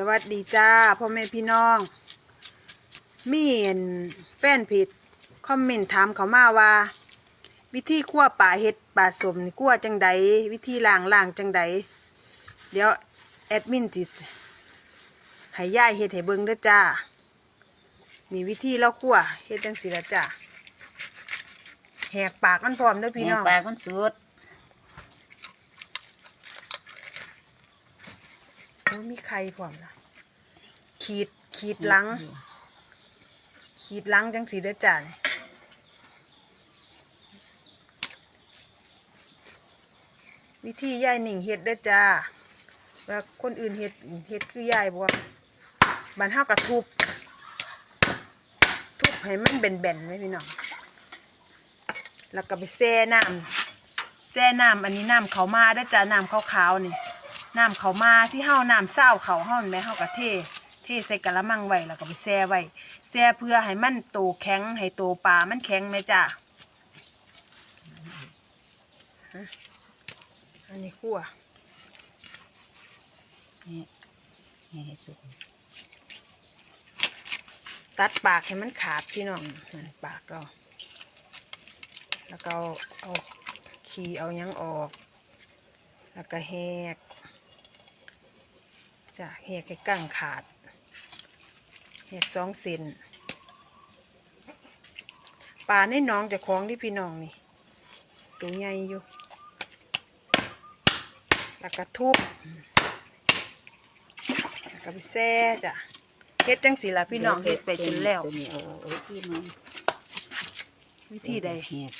สวัสดีจ้าพ่อแม่พี่น้อง มีเห็นแฟนเพจคอมเมนต์ถามเขามาว่า วิธีคั่วป่าเห็ดป่าสมนี่คั่วจังใดวิธีล้างล้างจังใดเดี๋ยวแอดมินจิให้ย่ายเฮ็ดให้เบิ่งเด้อจ้า นี่วิธีเราคั่วเฮ็ดจังสิละจ้าแหกปากมันพร้อมเด้อพี่น้อง แหกปากมันสุด โอ้ย มีใครพร้อมนะขีดขีดหลัง ขีดหลังจังสีเด้อจ้านี่วิธีย่ายหนิงเฮ็ดเด้อจ้าว่าคนอื่นเฮ็ดเฮ็ดคือย่ายบ่บันเฮากระทุบ ทุบให้มันแบนๆไว้พี่น้องแล้วก็ไปแช่น้ำแช่น้ำอันนี้น้ำเขาวมาเด้อจ้าน้ำขาวๆนี่ น้ำเขามาที่เฮาน้ำเศร้าเขาเฮาแม่เฮาก็เทเทใส่กะละมังไว้แล้วก็ไปแช่ไว้แช่เพื่อให้มันโตแข็งให้โตปลามันแข็งแม่จ้าฮะอันนี้คั่วนี่นี่ให้สุกตัดปากให้มันขาดพี่น้องนั่นปากเราแล้วก็เอาเอาขี้เอายังออก แล้วก็แหก จ้ะแหกให้กั้งขาดแหกสองเซนปลาในหน้องเจะคล้าของที่พี่น้องนี่ตัวใหญ่อยู่แล้วก็ทุบแล้วก็ไปแซ่จ้ะเฮ็ดจังสีละพี่น้องเฮ็ดไปจนแล้วตัวนี้เอาเอาที่มันวิธีใดแหก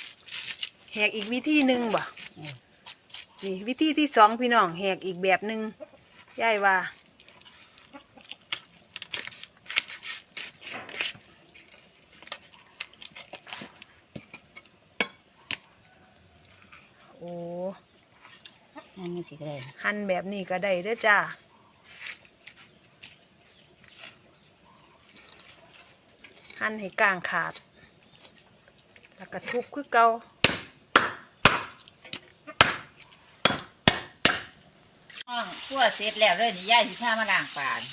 แหกอีกวิธีหนึ่งบ่อืมนี่วิธีที่สองพี่น้องแหกอีกแบบหนึ่งยายว่า โอ้นั่นนี่สิก็ได้หั่นแบบนี้ก็ได้เด้อจ้าหั่นให้กลางขาด แล้วก็ทุบคือเก่าห้องคั่วเสร็จแล้วเลยนี่ย่ายสิพามาล้างปลานี่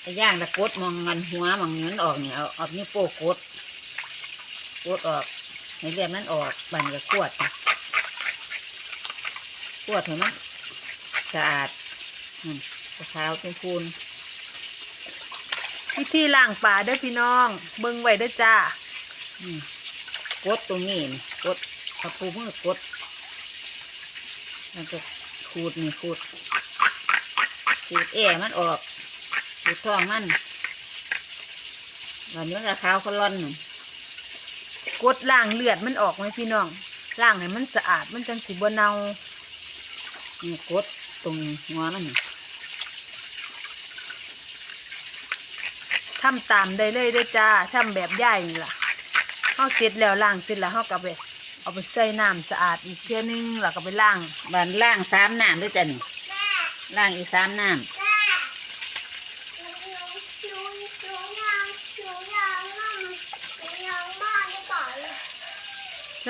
ไปย่างตะกดมองเงินหัวมองเงินออกเนี่ยเอาเอานี่วโป้กดกดออกให้เลือดมันออกบันก็ขวดนี่ข วดให้มันสะอาดนั่นขาวๆพูนวิธีล้างปลาเด้อพี่น้อง เบิ่งไว้เด้อจ้ากดตรงนี้นี่กดเอาปูมือกดมันจะขูดนี่ขูดขูดแอมันออกขูดท้องมันวันนี้มันจะขาวเขาล่อนกดล้างเลือดมันออกไหมพี่น้องล้างให้มันสะอาดมันจังสิบ่เน่า นี่กดตรงหัวมันนี่ทำตามได้เลยเด้อจ้าทำแบบย่ายนี่ล่ะเฮาเสร็จแล้วล้างเสร็จแล้วเฮาก็ไปเอาไปใส่น้ำสะอาดอีกเทื่อนึงแล้วก็ไปล้างบานล่างสามน้ำด้วยจ้ะนี่ล่างอีกสามน้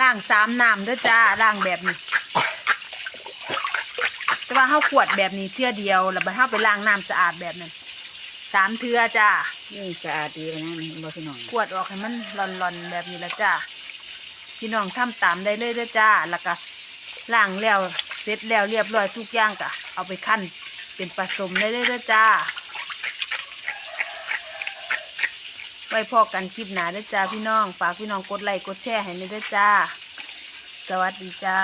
ล้างสามน้ำเด้อจ้าล้างแบบนี้แต่ ว่าเฮาขวดแบบนี้เทื่อเดียว แล้วบัดเฮาไปล้างน้ำสะอาดแบบนั้นสามเทื่อจ้าำนี่สะอาดดีเลยนะนี่บ่พี่น้องขวดออกให้มันร่อนๆแบบนี้แล้วจ้าพี่น้องทำตามได้เลยเด้อจ้า แล้วก็ล้างแล้วเสร็จแล้วเรียบร้อยทุกอย่างก็เอาไปคั่นเป็นผสมได้เลยเด้อจ้า ไว้พอกันคลิปหนาเด้อจ้าพี่น้อง ฝากพี่น้องกดไลค์กดแชร์ให้ในเด้อจ้า สวัสดีจ้า